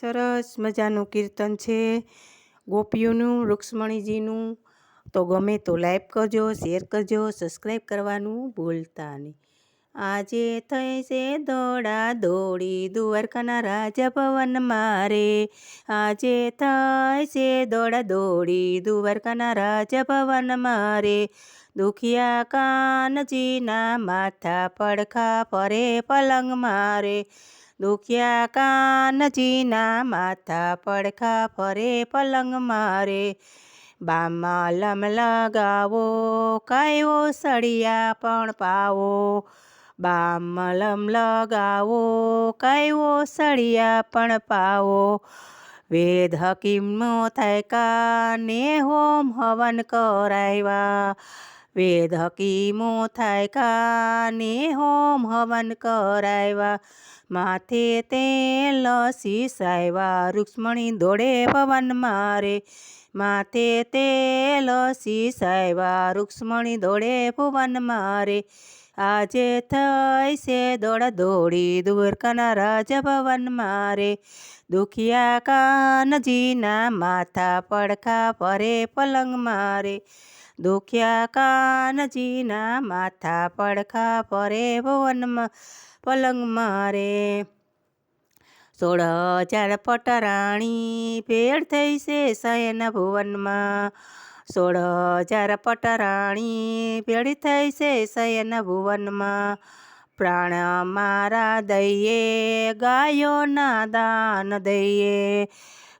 સરસ મજાનું કીર્તન છે. ગોપીઓનું, રૂક્ષ્મણીજીનું, તો ગમે તો લાઈક કરજો, શેર કરજો, સબસ્ક્રાઈબ કરવાનું ભૂલતા નહીં. આજે થઈ છે દોડા દોડી દ્વારકાના રાજા ભવન મારે. આજે થઈ છે દોડા દોડી દ્વારકાના રાજા ભવન મારે. દુખિયા કાનજીના માથા પડખા ફરે પલંગ મારે. દુખ્યા કાનજીના માથા પડખા ફરે પલંગ મારે. બામલમ લગાવો કયો સળિયા પણ પાવો. બામલમ લગાવો કયો સળિયા પણ પાવો. વેદ હકીમનો થાય કાને હોમ હવન કરાવ્યા વેદ હકીમો થાય કાને હોમ હવન કરાવ્યા માથે તે લસી સાયવા રૂક્ષ્મણી દોડે પવન મારે. માથે તે લસી સાયવા રૂક્ષ્મણી દોડે પવન મારે. આજે થઈ છે દોડા દોડી, દ્વારકાના રાજભવન મારે. દુખિયા કાનજીના માથા પડખા પરે પલંગ મારે. દુખ્યા કાનજીના માથા પડખા પરે ભવનમાં, પલંગ મારે. સોળ હજાર પટરાણી ભેળ થઈ છે શયન ભુવનમાં. સોળ હજાર પટરાણી ભેળ થઈ છે શયન ભુવનમાં. પ્રાણ મારા દઈએ, ગાયોના દાન દઈએ.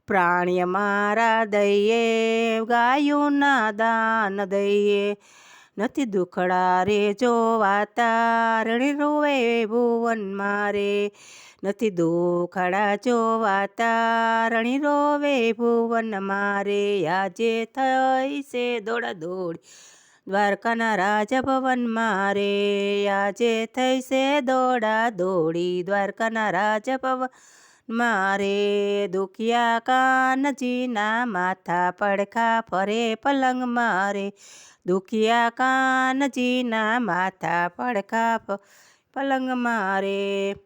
પ્રાણ્ય મારા દઈએ, ગાયોના દાન દઈએ. નથી દુખડા રે જોવાતા રણી રોવે ભુવન મારે. નથી દુખડા જોવાતા રણી રોવે ભુવન મારે. આજે થઈ છે દોડા દોડ દ્વારકાના રાજભવન મારે. આજે થઈ છે દોડા દોડી દ્વારકાના રાજા ભવન મારે દુખિયા કાનજીના માથા પડખા ફરે પલંગ મારે. દુખિયા કાનજીના માથા પડખા પલંગ મારે.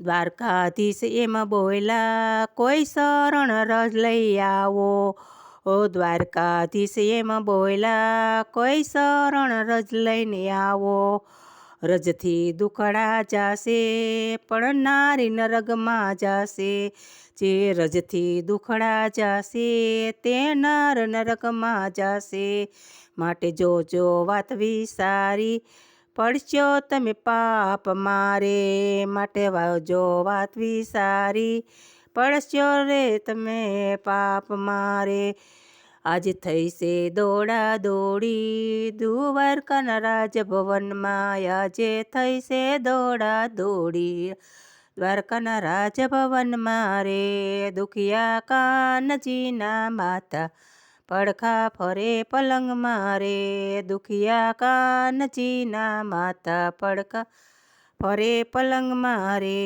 દ્વારકાધીશ એમ બોયલા, કોઈ શરણ રજ લઈ આવો. ઓ દ્વારકાધીશ એમ બોયલા, કોઈ શરણ રજ લઈને આવો. રજથી દુખડા જાશે પણ નારી નરગમાં જાશે. જે રજથી દુખડા જાશે, તે નર નરકમાં જાશે. માટે જોજો વાત વિસારી, પડશો તમે પાપ મારે. માટે વાજો વાત વિસારી, પડશો રે તમે પાપ મારે. આજે થઈ છે દોડા દોડી દ્વારકાના રાજભવનમાં આજે થઈ છે દોડા દોડી દ્વારકાના રાજભવનમાં મારે દુખિયા કાનજીના માતા પડખા ફરે પલંગ મારે દુખિયા કાનજીના માતા પડખા ફરે પલંગ મારે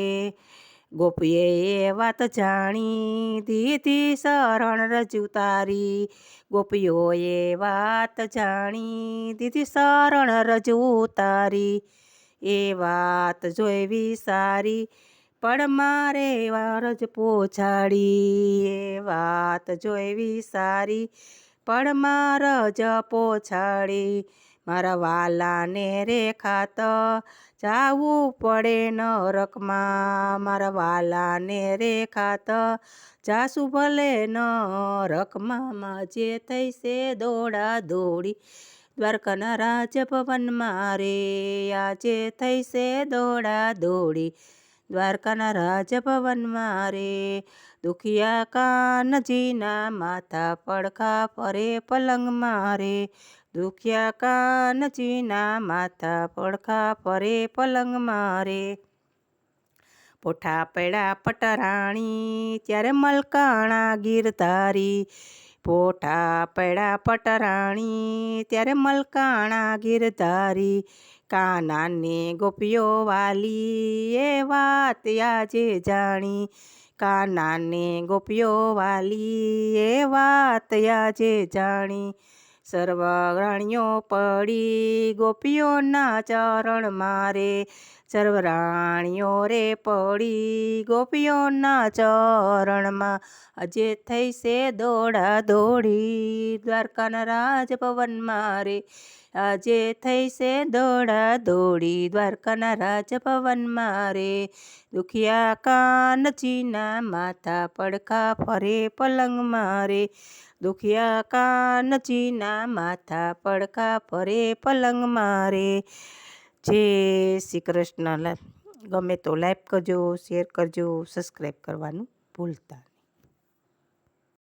ગોપીએ એ વાત જાણી દીધી શરણ રજુ તારી. ગોપીઓએ વાત જાણી દીધી શરણ રજુ તારી. એ વાત જોઈવી સારી, પણ મારે વારજ પોછાડી. એ વાત જોઈવી સારી, પણ મારજ પોછાડી. મારા વાલાને રે ખાત જાવું પડે નરકમાં. મારા વાલાને રે ખાત જાસુ ભલે નરકમાં. જે થઈ છે દોડા દોડી દ્વારકાના રાજભવનમાં રે આજે થઈ છે દોડા દોડી દ્વારકાના રાજભવનમાં રે દુખિયા કાનજીના માથા પડખા ફરે પલંગમાં રે દુખિયા કાનજીના માથા પડખા ફરે પલંગ મારે. પોઠા પેડા પટરાણી, ત્યારે મલકાણા ગીરધારી પોઠા પેડા પટરાણી, ત્યારે મલકાણા ગીરધારી કાનાને ગોપીઓ વાલી, એ વાત આજે જાણી. કાનાને ગોપીઓ વાલી, એ વાત આજે જાણી. સર્વ રાણીઓ પડી, ગોપીઓના ચરણ મારે સર્વરાણીઓ રે પડી, ગોપીઓના ચરણમાં. આજે થઈ છે દોડા દોડી દ્વારકાના રાજભવન મારે આજે થઈ છે દોડા દોડી દ્વારકાના રાજભવન મારે દુખિયા કાનજીના માથા પડખા ફરે પલંગ રે. દુખિયા કાનજીના માથા પડકા ફરે પલંગ મારે જે શ્રી કૃષ્ણ ગમે તો લાઈક કરજો શેર કરજો સબસ્ક્રાઈબ કરવાનું ભૂલતા.